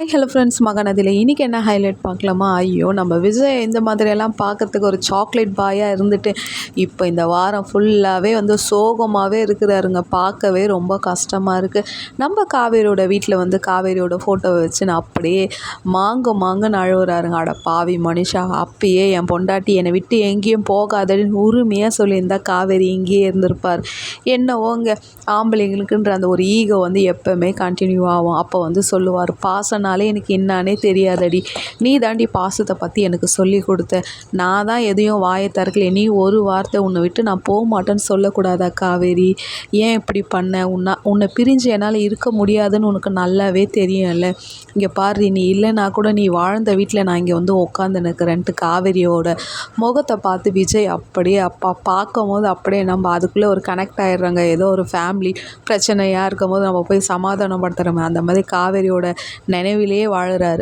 Hello friends மகனதில் இன்றைக்கி என்ன highlight பார்க்கலாமா? ஐயோ நம்ம விஜய் இந்த மாதிரியெல்லாம் பார்க்கறதுக்கு ஒரு சாக்லேட் பாயாக இருந்துட்டு இப்போ இந்த வாரம் ஃபுல்லாகவே வந்து சோகமாகவே இருக்கிறாருங்க. பார்க்கவே ரொம்ப கஷ்டமாக இருக்குது நம்ம காவேரியோட வீட்டில் வந்து காவேரியோட ஃபோட்டோவை வச்சு நான் அப்படியே மாங்க மாங்கன்னு அழுவுறாருங்க. அட பாவி மனுஷா அப்பயே என் பொண்டாட்டி என்னை விட்டு எங்கேயும் போகாதன்னு உரிமையாக சொல்லியிருந்தா காவேரி இங்கேயே இருந்திருப்பார். என்னவோங்க ஆம்பளைங்களுக்குன்ற அந்த ஒரு ஈகோ வந்து எப்போவுமே கண்டினியூ ஆகும். அப்போ வந்து சொல்லுவார் பாசனாலே எனக்கு என்னானே தெரியாதடி. நீ தாண்டி பாசத்தை பற்றி எனக்கு சொல்லி கொடுத்த. நான் தான் எதையும் வாயை திறக்கல. நீ ஒரு வார்த்தை உன்னை விட்டு நான் போக மாட்டேன்னு சொல்லக்கூடாதா காவேரி? ஏன் இப்படி பண்ண? உன்னை உன்னை பிரிஞ்சு என்னால் இருக்க முடியாதுன்னு உனக்கு நல்லாவே தெரியும்ல. இங்கே பாரு நீ இல்லைனா கூட நீ வாழ்ந்த வீட்டில் நான் இங்கே வந்து உட்காந்து நிற்கிறேன்ட்டு காவேரியோட முகத்தை பார்த்து விஜய் அப்படியே அப்பா பார்க்கும் போது அப்படியே நம்ம அதுக்குள்ளே ஒரு கனெக்ட் ஆயிடுறாங்க. ஏதோ ஒரு ஃபேமிலி பிரச்சனையாக இருக்கும் போது நம்ம போய் சமாதானப்படுத்துகிறோமே அந்த மாதிரி காவேரியோட நினைவிலேயே வாழுறாரு.